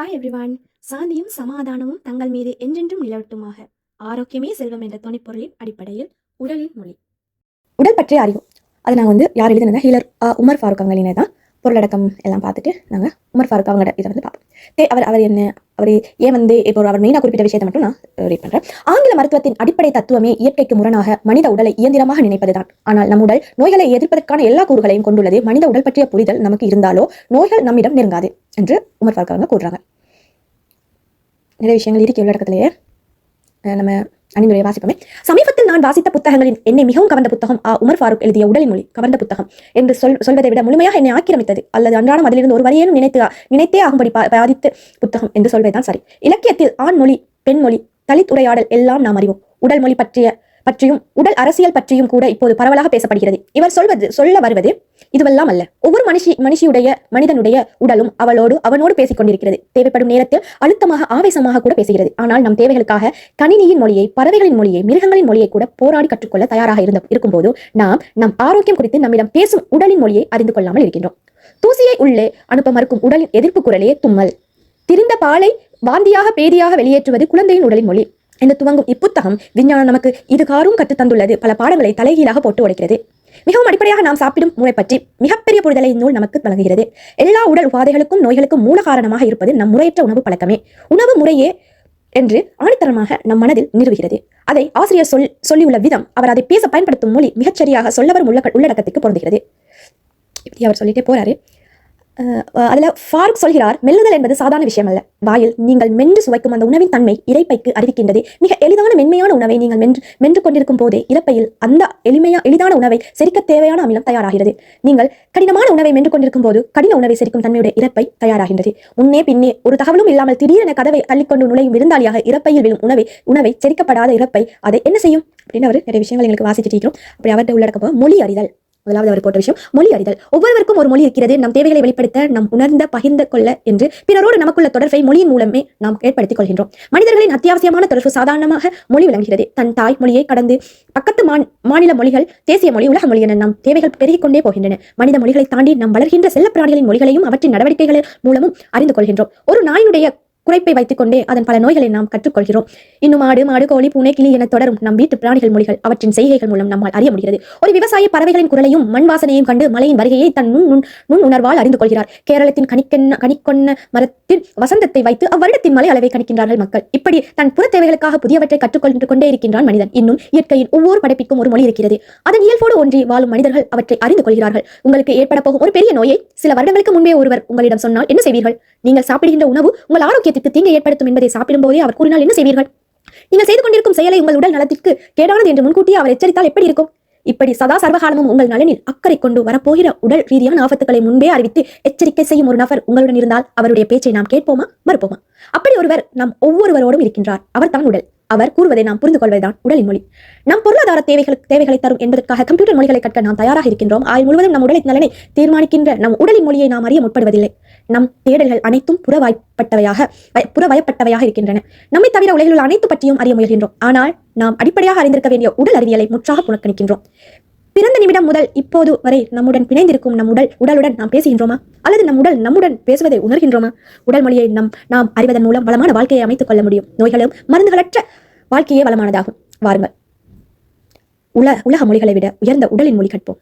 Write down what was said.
Hi everyone சாந்தியும் சமாதானமும் தங்கள் மீது என்றென்றும் நிலவட்டுமாக. ஆரோக்கியமே செல்வம் என்ற துணைப்பொருளின் அடிப்படையில் உடலின் மொழி. உடல் பற்றிய அறிவு. அது நாங்கள் வந்து யார் எழுதுனதா? ஹீலர் உமர் ஃபாரூக் அவங்களினே தான் பொருளடக்கம் எல்லாம் பார்த்துட்டு நாங்கள் உமர் ஃபாரூக் அவங்க இதை வந்து பார்ப்போம். தே அவர் அவர் என்ன அவர் ஏன் வந்து இப்போ அவர் மெயினாக குறிப்பிட்ட விஷயத்தை மட்டும் நான் ரீட் பண்ணுறேன் ஆங்கில மருத்துவத்தின் அடிப்படை தத்துவமே இயற்கைக்கு முரணாக மனித உடலை இயந்திரமாக நினைப்பது தான் ஆனால் நம் உடல் நோய்களை எதிர்ப்பதற்கான எல்லா கூறுகளையும் கொண்டுள்ளது மனித உடல் பற்றிய புரிதல் நமக்கு இருந்தாலோ நோய்கள் நம்மிடம் நெருங்காது என்று உமர் ஃபாரூக் அவங்க கூறுறாங்க. நிறைய விஷயங்கள் இருக்கு உள்ளடக்கத்திலேயே நம்ம அணிந்துரையை வாசிப்போமே. சமீபத்தில் நான் வாசித்த புத்தகங்களின் என்னை மிகவும் கவர்ந்த புத்தகம் ஆ உமர் ஃபாரூக் எழுதிய உடலின் மொழி கவர்ந்த புத்தகம் என்று சொல் சொல்வதை விட முழுமையாக என்னை ஆக்கிரமித்தது. அல்லது அன்றாடம் அதிலிருந்து ஒரு வரையேனும் நினைத்து நினைத்தே ஆகும்படி பாதித்த புத்தகம் என்று சொல்வதுதான் சரி. இலக்கியத்தில் ஆண் மொழி பெண் மொழி தலித் உரையாடல் எல்லாம் நாம் அறிவோம். உடல் மொழி பற்றிய பற்றியும் உடல் அரசியல் பற்றியும் கூட இப்போது பரவலாக பேசப்படுகிறது. இவர் சொல்வது சொல்ல வருவது இதுவெல்லாம் அல்ல. ஒவ்வொரு மனுஷி மனுஷியுடைய மனிதனுடைய உடலும் அவளோடு அவனோடு பேசிக் கொண்டிருக்கிறது தேவைப்படும் நேரத்தில் அழுத்தமாக ஆவேசமாக கூட பேசுகிறது. ஆனால் நம் தேவைகளுக்காக கணினியின் மொழியை பறவைகளின் மொழியை மிருகங்களின் மொழியை கூட போராடி கற்றுக்கொள்ள தயாராக இருந்த இருக்கும்போது நாம் நம் ஆரோக்கியம் குறித்து நம்மிடம் பேசும் உடலின் மொழியை அறிந்து கொள்ளாமல் இருக்கின்றோம். தூசியை உள்ளே அனுப்ப மறுக்கும் உடலின் எதிர்ப்பு குரலே தும்மல். திரிந்த பாலை வாந்தியாக பேதியாக வெளியேற்றுவது குழந்தையின் உடலின் மொழி. என்று துவங்கும் இப்புத்தகம் விஞ்ஞானம் நமக்கு இது காரும் கற்றுத் தந்துள்ளது. பல பாடங்களை தலைகீழாக போட்டு உடைக்கிறது. மிகவும் அடிப்படையாக நாம் சாப்பிடும் முறை பற்றி மிகப்பெரிய புரிதலை இந்நூல் நமக்கு வழங்குகிறது. எல்லா உடல் உபாதைகளுக்கும் நோய்களுக்கும் மூல காரணமாக இருப்பது நம் முறையற்ற உணவு பழக்கமே. உணவு முறையே என்று ஆணித்தரமாக நம் மனதில் நிறுவுகிறது. அதை ஆசிரியர் சொல் சொல்லியுள்ள விதம் அவர் அதை பேச பயன்படுத்தும் மொழி மிகச்சரியாக சொல்லவர் உள்ளடக்கத்துக்கு பொருந்துகிறது. இப்படி அவர் சொல்லிட்டே போறாரு. அதில் ஃபாரூக் சொல்கிறார் மெல்லுதல் என்பது சாதாரண விஷயம் அல்ல வாயில் நீங்கள் மென்று சுவைக்கும் அந்த உணவின் தன்மை இறைப்பைக்கு அறிவிக்கின்றது. மிக எளிதான மென்மையான உணவை நீங்கள் மென்று மென்று கொண்டிருக்கும் போதே இறப்பையில் அந்த எளிமையா எளிதான உணவை செரிக்க தேவையான அமிலம் தயாராகிறது. நீங்கள் கடினமான உணவை மென்று கொண்டிருக்கும் போது கடின உணவை செரிக்கும் தன்மையுடைய இறப்பை தயாராகின்றது. முன்னே பின்னே ஒரு தகவலும் இல்லாமல் திடீரென கதவை தள்ளிக்கொண்டு நுழையும் விருந்தாளியாக இறப்பையில் விழும் உணவை உணவை செரிக்கப்படாத இறப்பை அதை என்ன செய்யும்? அப்படின்னு அவர் நிறைய விஷயங்கள் எங்களுக்கு வாசிச்சுட்டு இருக்கிறோம். அப்படி அவர்கிட்ட உள்ளடக்கப்போ மொழி அறிதல். முதலாவது அவர் போட்ட விஷயம் மொழி அறிதல். ஒவ்வொருவருக்கும் ஒரு மொழி இருக்கிறது. நம் தேவைகளை வெளிப்படுத்த நம் உணர்ந்த பகிர்ந்து கொள்ள என்று பிறரோடு நமக்குள்ள தொடர்பை மொழியின் மூலமே நாம் ஏற்படுத்திக் கொள்கின்றோம். மனிதர்களின் அத்தியாவசியமான தொடர்பு சாதாரணமாக மொழி விளங்குகிறது. தன் தாய் மொழியை கடந்து பக்கத்து மாநில மொழிகள் தேசிய மொழி உலக மொழி என நம் தேவைகள் பெருகிக் கொண்டே போகின்றன. மனித மொழிகளை தாண்டி நாம் வளர்கின்ற செல்ல பிராணிகளின் மொழிகளையும் அவற்றின் நடவடிக்கைகள் மூலமும் அறிந்து கொள்கின்றோம். ஒரு நாயினுடைய குறைப்பை வைத்துக் கொண்டே அதன் பல நோய்களை நாம் கற்றுக்கொள்கிறோம். இன்னும் ஆடு மாடு கோழி பூனை கிளி என தொடரும் நம் வீட்டு பிராணிகள் மொழிகள் அவற்றின் செய்கைகள் மூலம் நம்மால் அறிய முடிகிறது. ஒரு விவசாய பறவைகளின் குரலையும் மண் வாசனையும் கண்டு மலையின் வருகையை தன் நுண் நுண் நுண் உணர்வால் அறிந்து கொள்கிறார். கேரளத்தின் கணிக்கென்ன கணிக்கொன்ன மரத்தின் வசந்தத்தை வைத்து அவ்வருடத்தின் மலை அளவை கணிக்கின்றார்கள் மக்கள். இப்படி தன் புற தேவைகளுக்காக புதியவற்றை கற்றுக்கொண்டு கொண்டே இருக்கின்றான் மனிதன். இன்னும் இயற்கையின் ஒவ்வொரு படைப்பிற்கும் ஒரு மொழி இருக்கிறது. அதன் இயல்போடு ஒன்றி வாழும் மனிதர்கள் அவற்றை அறிந்து கொள்கிறார்கள். உங்களுக்கு ஏற்பட போகும் ஒரு பெரிய நோயை சில வருடங்களுக்கு முன்பே ஒருவர் உங்களிடம் சொன்னால் என்ன செய்வீர்கள்? நீங்கள் சாப்பிடுகின்ற உணவு உங்கள் ஆரோக்கியத்தை ஆரோக்கியத்திற்கு தீங்கு ஏற்படுத்தும் என்பதை சாப்பிடும்போதே அவர் கூறினால் என்ன செய்வீர்கள்? நீங்கள் செய்து கொண்டிருக்கும் செயலை உங்கள் உடல் நலத்திற்கு கேடானது என்று முன்கூட்டியே அவர் எச்சரித்தால் எப்படி இருக்கும்? இப்படி சதா சர்வகாலமும் உங்கள் நலனில் அக்கறை கொண்டு வரப்போகிற உடல் ரீதியான ஆபத்துக்களை முன்பே அறிவித்து எச்சரிக்கை செய்யும் ஒரு நபர் உங்களுடன் இருந்தால் அவருடைய பேச்சை நாம் கேட்போமா? மறுப்போமா? அப்படி ஒருவர் நம் ஒவ்வொருவரோடும் இருக்கின்றார். அவர் தான் உடல். அவர் கூறுவதை நாம் புரிந்து கொள்வதுதான் உடலின் மொழி. நம் பொருளாதார தேவைகளுக்கு தேவைகளை தரும் என்பதற்காக கம்ப்யூட்டர் மொழிகளை கற்க நாம் தயாராக இருக்கின்றோம். ஆயுள் முழுவதும் நம் உடலின் நலனை தீர்மானிக்கின்ற நம் உடலின் மொழியை நாம் அறிய முற்படுவதில்லை. நம் தேடல்கள் அனைத்தும் புறவாய்ப்பட்டவையாக புறவயப்பட்டவையாக இருக்கின்றன. நம்மை தவிர உலகில் உள்ள அனைத்து பற்றியும் அறிய முயல்கின்றோம். ஆனால் நாம் அடிப்படையாக அறிந்திருக்க வேண்டிய உடல் அறிவியலை முற்றாக புறக்கணிக்கின்றோம். பிறந்த நிமிடம் முதல் இப்போது வரை நம்முடன் பிணைந்திருக்கும் நம் உடல் உடலுடன் நாம் பேசுகின்றோமா? அல்லது நம் உடல் நம்முடன் பேசுவதை உணர்கின்றோமா? உடல் மொழியை நம் நாம் அறிவதன் மூலம் வளமான வாழ்க்கையை அமைத்துக் கொள்ள முடியும். நோய்களும் மருந்துகளற்ற வாழ்க்கையே வளமானதாகும். வாருங்கள். உல உலக மொழிகளை விட உயர்ந்த உடலின் மொழி கற்போம்.